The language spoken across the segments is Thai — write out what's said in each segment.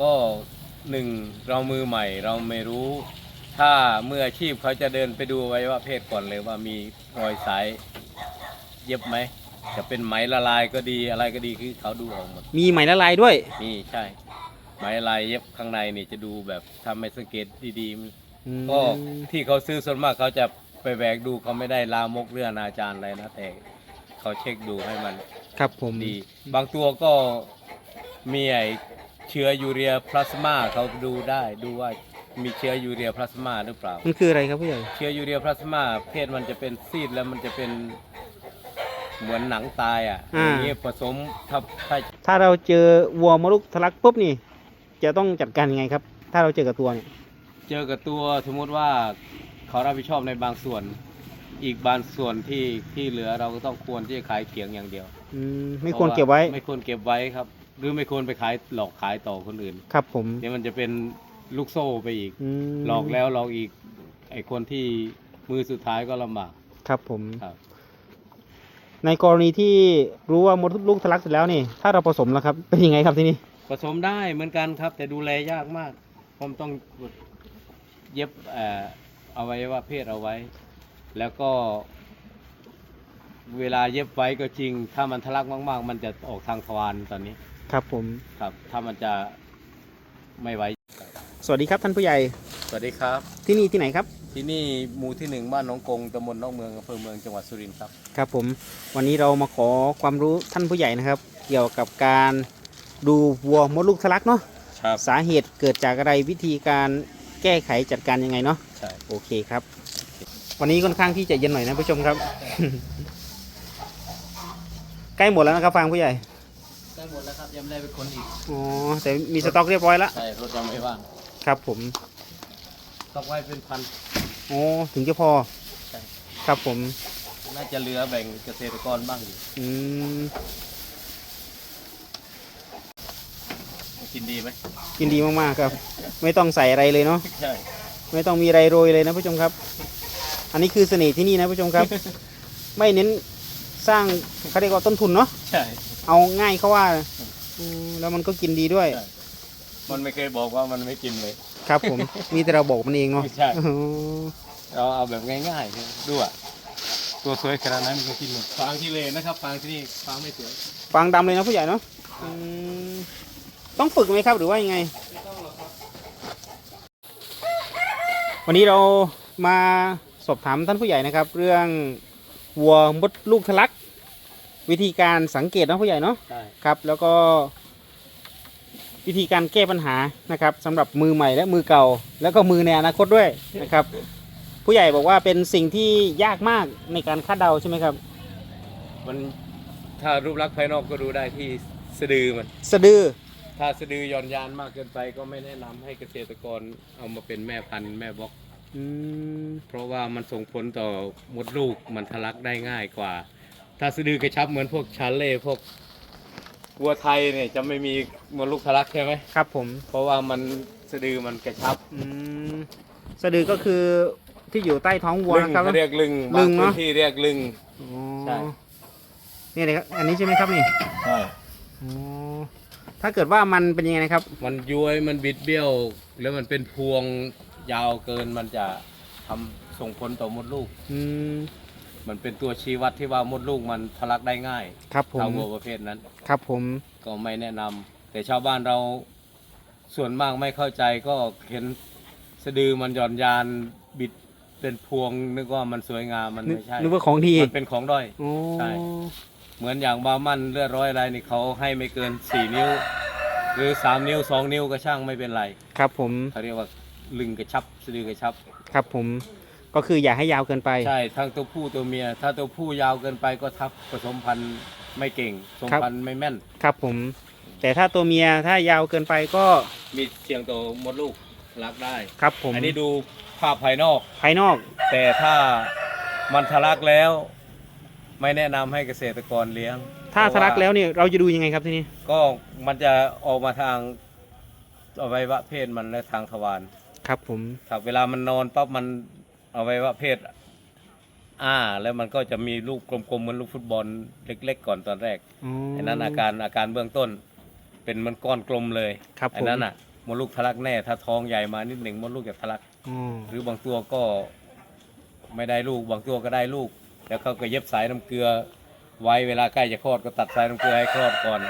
ก็หนึ่งเรามือใหม่เราไม่รู้ ถ้ามืออาชีพเขาจะเดินไปดูไว้ว่าเพศก่อนเลยว่ามีรอยสายเย็บไหม จะเป็นไหมละลายก็ดีอะไรก็ดีคือเขาดูออกหมดมีไหมละลายด้วย นี่ใช่ ไหมละลายเย็บข้างในนี่จะดูแบบทำให้สังเกตดีๆมันอืมก็ที่เขาซื้อส่วนมากเขาจะไปแหวกดูเขาไม่ได้ลามกเรื่องอนาจารอะไรนะแต่เขาเช็คดูให้มันครับผมดี บางตัวก็มีไอ เชื้อยูเรียพลาสมาเขาดูได้ดูว่ามีเชื้อยูเรียพลาสมาหรือเปล่า มันคืออะไรครับผู้ใหญ่ เชื้อยูเรียพลาสมาเพศมันจะเป็นซีดแล้วมันจะเป็นเหมือนหนังตายอะอย่างนี้ผสมถ้าถ้าถ้าเราเจอวัวมดลูกทะลักปุ๊บนี่ จะต้องจัดการยังไงครับ ถ้าเราเจอกับตัวเนี่ยเจอกับตัวสมมติว่าเขารับผิดชอบในบางส่วน อีกบางส่วนที่ที่เหลือเราก็ต้องควรที่จะขายเขียงอย่างเดียวอืมไม่ควรเก็บไว้ ไม่ควรเก็บไว้ครับ หรือไม่ควรไปขายหลอกขายต่อคนอื่นครับผมเดี๋ยวมันจะเป็นลูกโซ่ไปอีก มหลอกแล้วหลอกอีกไอคนที่มือสุดท้ายก็ลำบากครับผม ครับ ในกรณีที่รู้ว่ามดลูกทะลักเสร็จแล้วนี่ ถ้าเราผสมแล้วครับเป็นยังไงครับที่นี่ผสมได้เหมือนกันครับ แต่ดูแลยากมากผมต้องเย็บเอ่ออวัยวะเพศเอาไว้ แล้วก็ เวลาเย็บไว้ก็จริง ถ้ามันทะลักมาก ๆ มันจะออกทางทวารตอนนี้ ครับผม ครับ ถ้ามันจะไม่ไหวสวัสดีครับท่านผู้ใหญ่ สวัสดีครับ ที่นี่ที่ไหนครับ ที่นี่หมู่ที่หนึ่งบ้านหนองกงตำบลหนองเมืองอำเภอเมืองจังหวัดสุรินทร์ครับ ครับผม วันนี้เรามาขอความรู้ท่านผู้ใหญ่นะครับ เกี่ยวกับการดูวัวมดลูกทะลักเนาะ ครับ สาเหตุเกิดจากอะไรวิธีการแก้ไขจัดการยังไงเนาะ ใช่ โอเคครับ วันนี้ค่อนข้างที่จะเย็นหน่อยนะผู้ชมครับ ใกล้หมดแล้วนะครับฟังผู้ใหญ่ได้หมด แล้วครับยังไม่ได้เป็นคนอีกอ๋อแต่มีสต็อกเรียบร้อยแล้วใช่รถยังไม่ว่างครับผมต้องไว้เป็นพันอ๋อถึงจะพอใช่ครับผมน่าจะเหลือแบ่งเกษตรกรบ้างอยู่อืมกินดีไหมกินดีมากๆครับ ไม่ต้องใส่อะไรเลยเนาะใช่ไม่ต้องมีอะไรโรยเลยนะผู้ชมครับ อันนี้คือเสน่ห์ที่นี่นะผู้ชมครับ ไม่เน้นสร้างเขาเรียกว่าต้นทุนเนาะใช่เอาง่ายเขาว่า อืมแล้วมันก็กินดีด้วย ใช่ มันไม่เคยบอกว่ามันไม่กินเลย ครับผม มีแต่เราบอกมันเองเนาะใช่ อ๋อเราเอาแบบง่ายๆใช่ไหมดูอะตัวสวยขนาดนั้นมันก็กินหมดฟางที่เลนะครับฟางที่นี่ฟางไม่สวยฟางดำเลยนะผู้ใหญ่เนาะอืมต้องฝึกไหมครับหรือว่ายังไง วันนี้เรามาสอบถามท่านผู้ใหญ่นะครับ เรื่องวัวมดลูกทะลัก วิธีการสังเกตนะผู้ใหญ่เนาะใช่ครับ แล้วก็ วิธีการแก้ปัญหานะครับสำหรับมือใหม่และมือเก่า แล้วก็มือในอนาคตด้วยนะครับ ผู้ใหญ่บอกว่าเป็นสิ่งที่ยากมากในการคาดเดาใช่ไหมครับ มันถ้ารูปลักษณ์ภายนอกก็ดูได้ที่สะดือมัน สะดือถ้าสะดือหย่อนยานมากเกินไปก็ไม่แนะนำให้เกษตรกรเอามาเป็นแม่พันธุ์แม่บล็อก อืมเพราะว่ามันส่งผลต่อมดลูกมันทะลักได้ง่ายกว่า ถ้าสะดือกระชับเหมือนพวกชาเล่พวกวัวไทยเนี่ยจะไม่มีมดลูกทะลักใช่ไหมครับผมเพราะว่ามันสะดือมันกระชับอืมสะดือก็คือที่อยู่ใต้ท้องวัวลึงนะครับ เขาเรียกลึงลึบางงพื้เนอะ นที่เรียกลึง อ๋อใช่นี่เลยครับ อันนี้ใช่ไหมครับนี่ใช่อ๋อถ้าเกิดว่ามันเป็นยังไงนะครับ มันย้วยมันบิดเบี้ยว แล้วมันเป็นพวงยาวเกินมันจะทำส่งผลต่อมดลูก อืม มันเป็นตัวชี้วัดที่ว่ามดลูกมันทะลักได้ง่ายครับผมทางวัวประเภทนั้น ครับผมก็ไม่แนะนำแต่ชาวบ้านเราส่วนมากไม่เข้าใจก็เห็นสะดือมันหย่อนยานบิดเป็นพวงนึกว่ามันสวยงามมันนึกไม่ใช่นึกว่าของดีมันเป็นของด้อย โอ้ใช่ เหมือนอย่างบามั่นเลือดร้อยอะไรนี่เขาให้ไม่เกินสี่นิ้ว หรือสามนิ้วสองนิ้วก็ช่างไม่เป็นไรครับผมเขาเรียกว่าลึงกระชับสะดือกระชับ ครับผม ก็คืออย่าให้ยาวเกินไป ใช่ทั้งตัวผู้ตัวเมีย ถ้าตัวผู้ยาวเกินไปก็ทับผสมพันธุ์ไม่เก่งผสมพันธุ์ไม่แม่น ครับผม แต่ถ้าตัวเมียถ้ายาวเกินไปก็มีเสียงตัวมดลูกรักได้ครับผมอันนี้ดูภาพภายนอก ภายนอก แต่ถ้ามันทะลักแล้ว ไม่แนะนำให้เกษตรกรเลี้ยง ถ้าเพทะระลักแล้วเนี่ยเราจะดูยังไงครับที่นี่ก็มันจะออกมาทางอวัยวะเพศมันและทางทวารครับผมครับเวลามันนอนปั๊บมัน อวัยวะเพศอ้าแล้วมันก็จะมีลูกกลมๆเหมือนลูกฟุตบอลเล็ก ๆ ก่อนตอนแรกอ๋ออันนั้นอาการอาการเบื้องต้น เป็นเหมันก้อนกลมเลยครับอัผมนั้นอะมดลูกทะลักแน่ถ้าท้องใหญ่มานิดหนึ่งมดลูกจะทะลักอ๋อหรือบางตัวก็ไม่ได้ลูก บางตัวก็ได้ลูก แล้วเขาก็เย็บสายน้ำเกลือ ไว้เวลาใกล้จะคลอดก็ตัดสายน้ำเกลือให้คลอดก่อน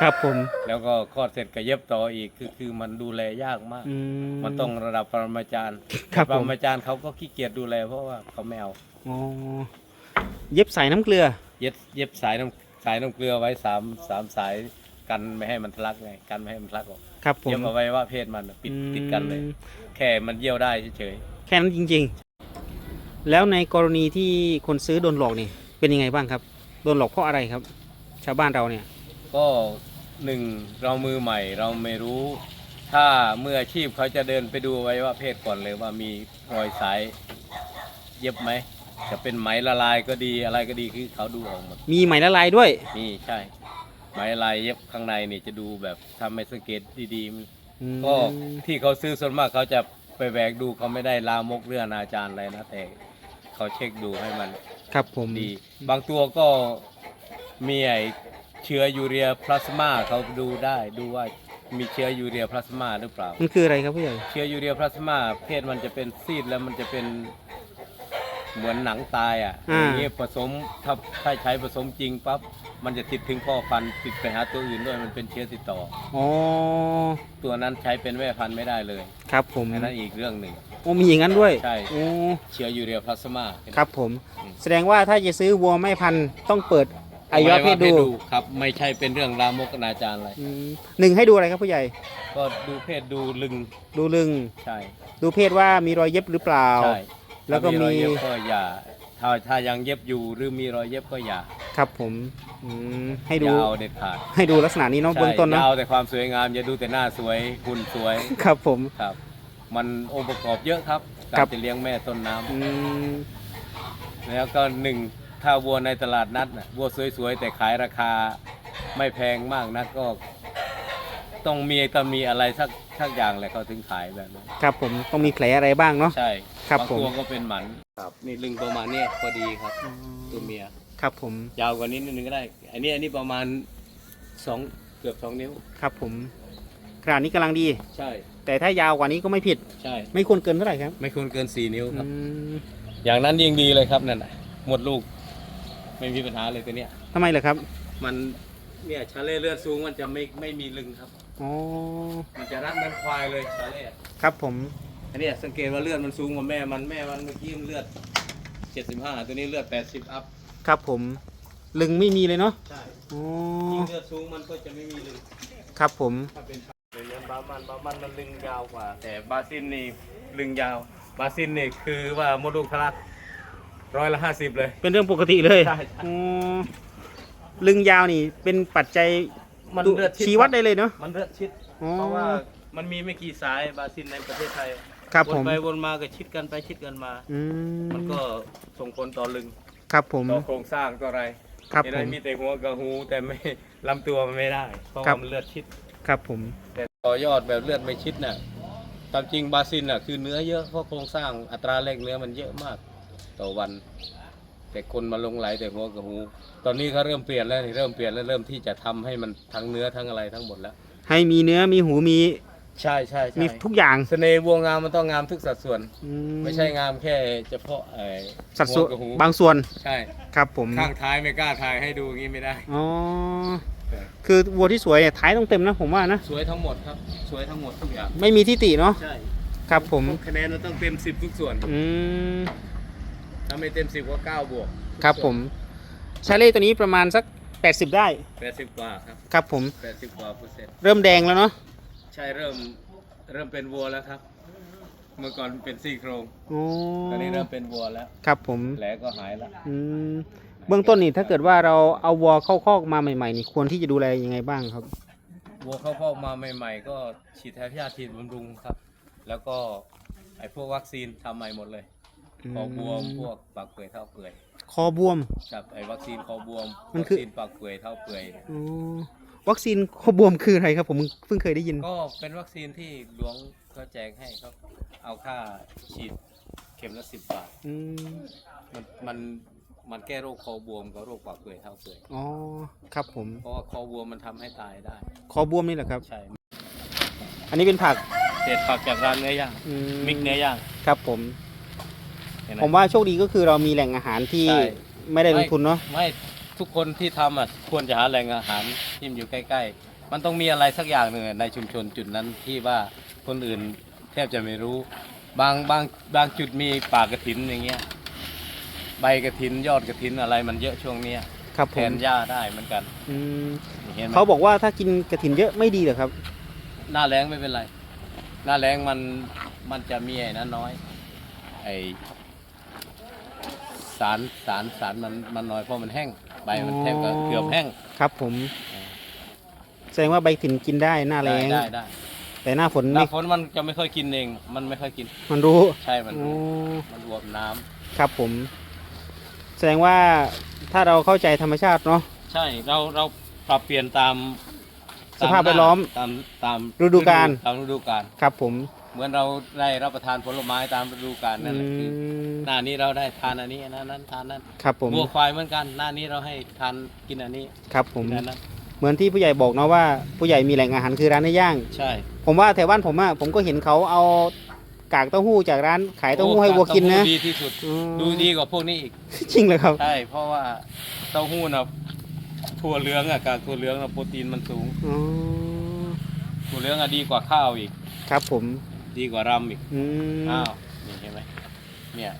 ครับผมแล้วก็คลอดเสร็จก็เย็บต่ออีกคือคือมันดูแลยากมาก อืมันต้องระดับปรมาจารย์ครับปรผมมาจารย์เขาก็ขี้เกียจดูแลเพราะว่าเขาไม่เอาอ๋อเย็บสายน้ำเกลือ เย็บเย็บสายน้ำสายน้ำเกลือไว้สามสามสายกันไม่ให้มันทะลักไงกันไม่ให้มันทะลักออกครับผมเย็บเอาไว้ว่าเพศมันน่ะปิดติดกันเลยอืมแค่มันเยี่ยวได้เฉยแค่นั้นจริง ๆ แล้วในกรณีที่คนซื้อโดนหลอกนี่เป็นยังไงบ้างครับ โดนหลอกเพราะอะไรครับ ชาวบ้านเราเนี่ยๆ ก็หนึ่งเรามือใหม่เราไม่รู้ ถ้ามืออาชีพเขาจะเดินไปดูไว้ว่าเพศก่อนเลยว่ามีรอยสายเย็บไหมจะเป็นไหมละลายก็ดีอะไรก็ดีคือเขาดูออกหมดมีไหมละลายด้วย นี่ใช่ ไหมละลายเย็บข้างในนี่จะดูแบบทำให้สังเกตดีๆอืมก็ที่เขาซื้อส่วนมากเขาจะไปแหวกดูเขาไม่ได้ลามกเรื่องอนาจารอะไรนะแต่เขาเช็คดูให้มันครับผมดี บางตัวก็มีไอ เชื้อยูเรียพลาสมาเขาดูได้ดูว่ามีเชื้อยูเรียพลาสมาหรือเปล่า มันคืออะไรครับผู้ใหญ่ เชื้อยูเรียพลาสมา เพศมันจะเป็นซีดแล้วมันจะเป็นเหมือนหนังตายอะอย่างนี้ผสมถ้าถ้าใช้ผสมจริงปั๊บมันจะติดถึงพ่อพันธุ์ติดไปหาตัวอื่นด้วยมันเป็นเชื้อติดต่อ อ๋อ ตัวนั้นใช้เป็นแม่พันธุ์ไม่ได้เลยครับผมอันนั้นอีกเรื่องหนึ่ง โอ้มีอย่างนั้นด้วยใช่ โอ้เชื้อยูเรียพลาสมา ครับผม อืม แสดงว่าถ้าจะซื้อวัวแม่พันธุ์ต้องเปิด อวัยวะเพศดูครับ ไม่ใช่เป็นเรื่องลามกอนาจารอะไรอืมหนึ่งให้ดูอะไรครับผู้ใหญ่ ก็ดูเพศดูลึงดูลึง ใช่ดูเพศว่ามีรอยเย็บหรือเปล่า ใช่แล้วก็ถ้ามี รอยเย็บก็อย่าถ้าถ้ายังเย็บอยู่หรือมีรอยเย็บก็อย่าครับผมอืมให้ดูอย่าเอาเด็ดขาดให้ดูลักษณะนี้เนาะใช่เบื้องต้นอย่าเนาะเอาแต่ความสวยงามอย่าดูแต่หน้าสวยหุ่นสวยครับผม ครับ มันองค์ประกอบเยอะครับ ครัการบจะเลี้ยงแม่ต้นน้ำอืมแล้วก็หนึ่ง ถ้าวัวในตลาดนัดน่ะวัวสวยๆ แต่ขายราคาไม่แพงมากนักก็ ต้องมีต้องมีอะไรสักสักอย่างแหละเขาถึงขายแบบนั้นครับผมต้องมีแผลอะไรบ้างเนาะ ใช่ครับบางผม ตัวก็เป็นหมันครับนี่ลึงประมาณเนี้ยพอดีครับ ตัวเมีย ครับผมยาวกว่านี้นิดนึงก็ได้ อันนี้อันนี้ประมาณสองเกือบสองนิ้ว ครับผมขนาดนี้กำลังดี ใช่แต่ถ้ายาวกว่านี้ก็ไม่ผิด ใช่ ไม่ควรเกินเท่าไหร่ครับไม่ควรเกินสี่นิ้วครับอืมอย่างนั้นยิ่งดีเลยครับนั่นน่ะหมดลูก ไม่มีปัญหาเลยตัวเนี้ย ทำไมล่ะครับมันเนี่ยชาเล่เลือดสูงมันจะไม่ไม่มีลึงครับ อ๋อมันจะรัดเหมันควายเลยชาเล่ครับผมอันเนี้ยสังเกตว่าเลือดมันสูงกว่าแม่มันแม่มันเมื่อกี้มันเลือด 75 ตัวนี้เลือด 80 อัพครับผม ลึงไม่มีเลยเนาะใช่อ๋อยิ่งเลือดสูงมันก็จะไม่มีลึงครับผม ถ้าเป็นเป็นเลี้ยงบามันบามันมันลึงยาวกว่า แต่บาซินนี่ลึงยาว บาซินนี่คือว่ามดลูกทะลัก ร้อยละห้าสิบเลยเป็นเรื่องปกติเลยใช่ใช่อ๋อลึงยาวนี่เป็นปัจจัยมันดูเลือดชิดชี้วัดได้เลยเนาะ มันเลือดชิด อ๋อ เพราะว่ามันมีไม่กี่สายบาซินในประเทศไทยครับวผนมไปวนมาก็ชิดกันไปชิดกันมา อืมมันก็ส่งผลต่อลึงครับผมต่อโครงสร้างต่ออะไรครับเห็นผไหมม มีแต่หัวกับหูแต่ไม่ลำตัวมันไม่ได้เพราะครัว่าบ มันเลือดชิด ครับผม แต่ต่อยอดแบบเลือดไม่ชิดน่ะตามจริงบาซินน่ะคือเนื้อเยอะเพราะโครงสร้างอัตราแลกเนื้อมันเยอะมาก ต่อวัน แต่คนมาลงไหลแต่หัวกับหู ตอนนี้เขาเริ่มเปลี่ยนแล้วนี่เริ่มเปลี่ยนแล้วเริ่มที่จะทำให้มันทั้งเนื้อทั้งอะไรทั้งหมดแล้ว ให้มีเนื้อมีหูมีใช่ใช่ใช่มีทุกอย่างเสน่ห์วัวงามมันต้องงามทุกสัดส่วน อืไม่ใช่งามแค่เฉพาะไอ้สัดส่วนหักับหูบางส่วนใช่ ครับผมข้างท้ายไม่กล้าถ่ายให้ดูอย่างนี้ไม่ได้ อ๋อคือวัวที่สวยเนี่ยท้ายต้องเต็มนะผมว่านะสวยทั้งหมดครับ สวยทั้งหมดทุกอย่าง ไม่มีที่ติเนาะใช่ครับผม คะแนนมันต้องเต็มสิบทุกส่วน อืม ถ้าไม่เต็มสิบก็เก้าบวกครับผมชาเล่ตัวนี้ประมาณสัก 80 ได้ แปดสิบกว่าครับครับผมแปดสิบกว่าเปอร์เซ็นต์เริ่มแดงแล้วเนาะใช่เริ่มเริ่มเป็นวัวแล้วครับ เมื่อก่อนเป็นซี่โครงอ๋อตอนนี้เริ่มเป็นวัวแล้วครับผมแผลก็หายแล้วอืมเบื้องต้นนี่ถ้าเกิดว่าเราเอาวัวเข้าคอกมาใหม่ๆนี่ควรที่จะดูแลยังไงบ้างครับ วัวเข้าคอกมาใหม่ ๆ ก็ฉีดแทนยาฉีดบำรุงครับ แล้วก็ไอ้พวกวัคซีนทำใหม่หมดเลย คอบวมพวกปากเปื่อยเท่าเปื่อยคอบวม ครับไอ้วัคซีนคอบวมมันวัคคือซีนปากเปื่อยเท่าเปื่อยเนี่ยอ๋อวัคซีนคอบวมคืออะไรครับ ผมเพิ่งเคยได้ยิน ก็เป็นวัคซีนที่หลวงเขาแจกให้ครับ เอาค่าฉีดเข็มละสิบบาท อืมมันมันมันแก้โรคคอบวมกับโรคปากเปื่อยเท้าเปื่อยอ๋อครับผม เพราะว่าคอบวมมันทำให้ตายได้ คอบวมนี่แหละครับ ใช่อันนี้เป็นผักเศษผักจากร้านเนื้อย่างอืมิกเนื้อย่างครับผม เห็นไหผมว่าโชคดีก็คือเรามีแหล่งอาหารที่ใช่ ไม่ได้ลงทุนเนาะไม่ทุกคนที่ทำอะควรจะหาแหล่งอาหารที่มันอยู่ใกล้ ๆ มันต้องมีอะไรสักอย่างหนึ่งในชุมชนจุดนั้นที่ว่าคนอื่นแทบจะไม่รู้ บางบางบางจุดมีป่ากระถินอย่างเงี้ยใบกระถินยอดกระถินอะไรมันเยอะช่วงเนี้ยครับแทผมนหญ้าได้เหมือนกันอืมเห็นไหมเขาบอกว่าถ้ากินกระถินเยอะไม่ดีเหรอครับ หน้าแรงไม่เป็นไร หน้าแรงมันมันจะมีไอ้นั้นน้อยไอ สารสารสารมันมันน้อยเพราะมันแห้งใบมันแทบก็เกือบแห้ง ครับผมอ่าแสดงว่าใบกระถินกินได้หน้าแรได้งได้ได้แต่หน้าฝนหไม่น้าฝนมันจะไม่ค่อยกินเอง มันไม่ค่อยกิน มันรู้ใช่มันอ๋อมันรวมน้ำครับผม แสดงว่าถ้าเราเข้าใจธรรมชาติเนาะ ใช่เราเราปรับเปลี่ยนตามสภาพแวดล้อมตามตามฤดูกาล ตามฤดูกาลครับผมเหมือนเราได้รับประทานผลไม้ตามฤดูกาลนั่นแหละคือม หน้านี้เราได้ทานอันนี้อันนั้นนั้นทานนั้นครับผมวัวควายเหมือนกันหน้านี้เราให้ทานกินอันนี้ครับผมกินอันนั้นเหมือนที่ผู้ใหญ่บอกเนาะว่าผู้ใหญ่มีแหล่งอาหารคือร้านเนื้อย่าง ใช่ผมว่าแถวบ้านผมอะผมก็เห็นเขาเอากากเต้าหู้จากร้านขายเต้าหู้ให้วัวกินนะเต้าหู้ดีที่สุดอืมดูดีกว่าพวกนี้อีกจริงเลยครับ ใช่เพราะว่าเต้าหู้นะถั่วเหลืองอะกากถั่วเหลืองอะโปรตีนมันสูงอ๋อถั่วเหลืองอะดีกว่าข้าวอีก ครับผม ดีกว่ารำอีกอืมอ้าวนี่เห็นไหม เนี่ย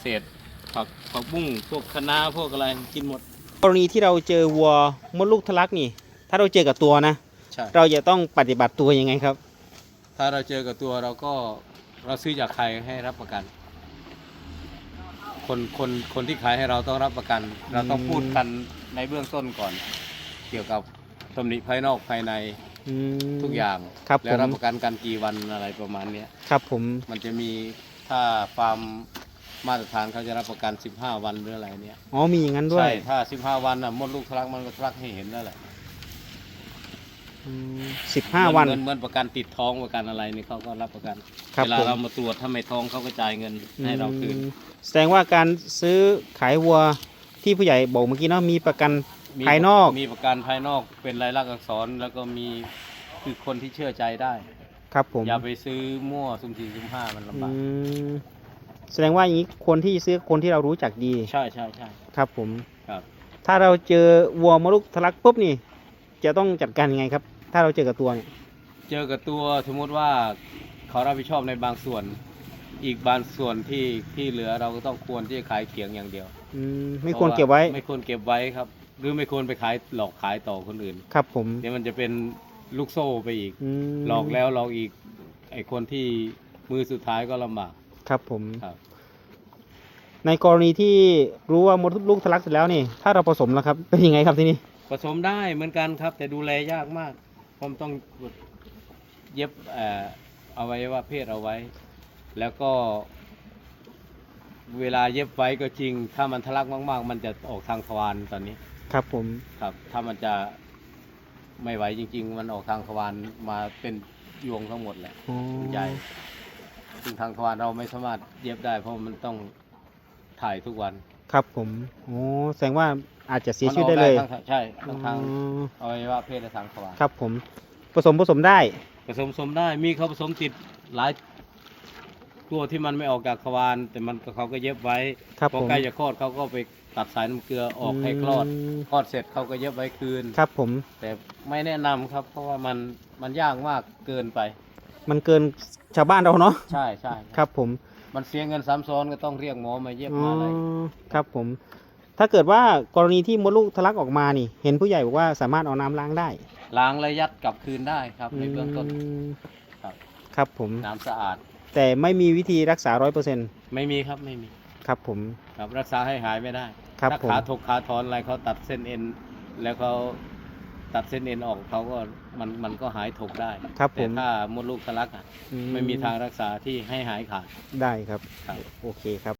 เศษผักผักบุ้งพวกคะน้าพวกอะไรกินหมด กรณีที่เราเจอวัวมดลูกทะลักนี่ ถ้าเราเจอกับตัวนะ ใช่ เราจะต้องปฏิบัติตัวยังไงครับ ถ้าเราเจอกับตัวเราก็เราซื้อจากใครให้รับประกัน คนคนคนที่ขายให้เราต้องรับประกัน เราต้องพูดกันในเบื้องต้นก่อน เกี่ยวกับตำหนิภายนอกภายในอืมทุกอย่าง ครับและผม รับประกันกันกี่วันอะไรประมาณเนี้ย ครับผม มันจะมี ถ้าฟาร์มมาตรฐานเขาจะรับประกัน 15 วันหรืออะไรเนี่ยอ๋อมีอย่างนั้นด้วใช่ยถ้า 15 วันน่ะมดลูกทะลักมันก็ทะลักให้เห็นแล้วแหละสิบห้าวัน เหมือนเหมือนประกันติดท้องประกันอะไรนี่เขาก็รับประกันครับเวลาผม เรามาตรวจถ้าไม่ท้องเขาก็จ่ายเงินให้เราคืนอืมแสดงว่าการซื้อขายวัวที่ผู้ใหญ่บอกเมื่อกี้เนาะมีประกัน มีภายนอก มีประกันภายนอกเป็นลายลักษณ์อักษรแล้วก็มีคือคนที่เชื่อใจได้ ครับผมอย่าไปซื้อมั่วสุ่มสี่สุ่มห้ามันลำบากอืมแสดงว่าอย่างนี้คนที่ซื้อคนที่เรารู้จักดีใช่ใช่ใช่ครับผมครับ ถ้าเราเจอวัวมดลูกทะลักปุ๊บนี่ จะต้องจัดการยังไงครับ ถ้าเราเจอกับตัวเนี่ยเจอกับตัวสมมติว่าเขารับผิดชอบในบางส่วน อีกบางส่วนที่ที่เหลือเราก็ต้องควรที่จะขายเขียงอย่างเดียวอืมไม่ควรเก็บไว้ ไม่ควรเก็บไว้ครับ หรือไม่ควรไปขายหลอกขายต่อคนอื่น ครับผมเดี๋ยวมันจะเป็น ลูกโซ่ไปอีก มหลอกแล้วหลอกอีก ไอคนที่มือสุดท้ายก็ลำบากครับผม ครับ ในกรณีที่รู้ว่ามดลูกทะลักเสร็จแล้วนี่ ถ้าเราผสมแล้วครับ เป็นยังไงครับทีนี้ผสมได้เหมือนกันครับ แต่ดูแลยากมากเพราะมันต้องเย็บเอ่ออวัยวะเพศเอาไว้ แล้วก็ เวลาเย็บไว้ก็จริง ถ้ามันทะลักมาก ๆ มันจะออกทางทวารตอนนี้ ครับผม ครับ ถ้ามันจะ ไม่ไหวจริง ๆ มันออกทางทวารมาเป็นยวงทั้งหมดแหละอ๋อใหญ่ซึ่งทางทวารเราไม่สามารถเย็บได้ เพราะมันต้องถ่ายทุกวันครับผมโอ้แสดงว่าอาจจะเสียชีวิตได้เลยมันออกทั้งใช่ทั้งทางอ๋ออวัยวะเพศและทางทวารครับผมผสมผสมได้ ผสมผสมได้มีเขาผสมติดหลายตัวที่มันไม่ออกจากทวารแต่มันก็เขาก็เย็บไว้ครับพอผมใกล้จะคลอดเขาก็ไป ตัดสายน้ำเกลือออกให้คลอดมคลอดเสร็จเขาก็เย็บไว้คืน ครับผม แต่ไม่แนะนำครับ เพราะว่ามันมันยากมากเกินไป มันเกินชาวบ้านเราเนาะ ใช่ใช่ครับผมมันเสียเงินซ้ำซ้อนก็ต้องเรียกหมอมาเย็บมาอะไรอ๋อครับผม ถ้าเกิดว่ากรณีที่มดลูกทะลักออกมานี่ เห็นผู้ใหญ่บอกว่าสามารถเอาน้ำล้างได้ล้างและยัดกลับคืนได้ครับในเบื้องต้น มครับ ครับผม น้ำสะอาด แต่ไม่มีวิธีรักษาร้อยเปอร์เซ็นต์ไม่มีครับไม่มี ครับผม ครับรักษาให้หายไม่ได้ครับถ้าผม ขาถกขาถอนอะไรเขาตัดเส้นเอ็น แล้วเขาตัดเส้นเอ็นออกเขาก็มันมันก็หายถกได้ครับผแต่มถ้ามดลูกทะลักอะอืไม่มีทางรักษาที่ให้หายขาดได้ครับ ครับ โอเคครับ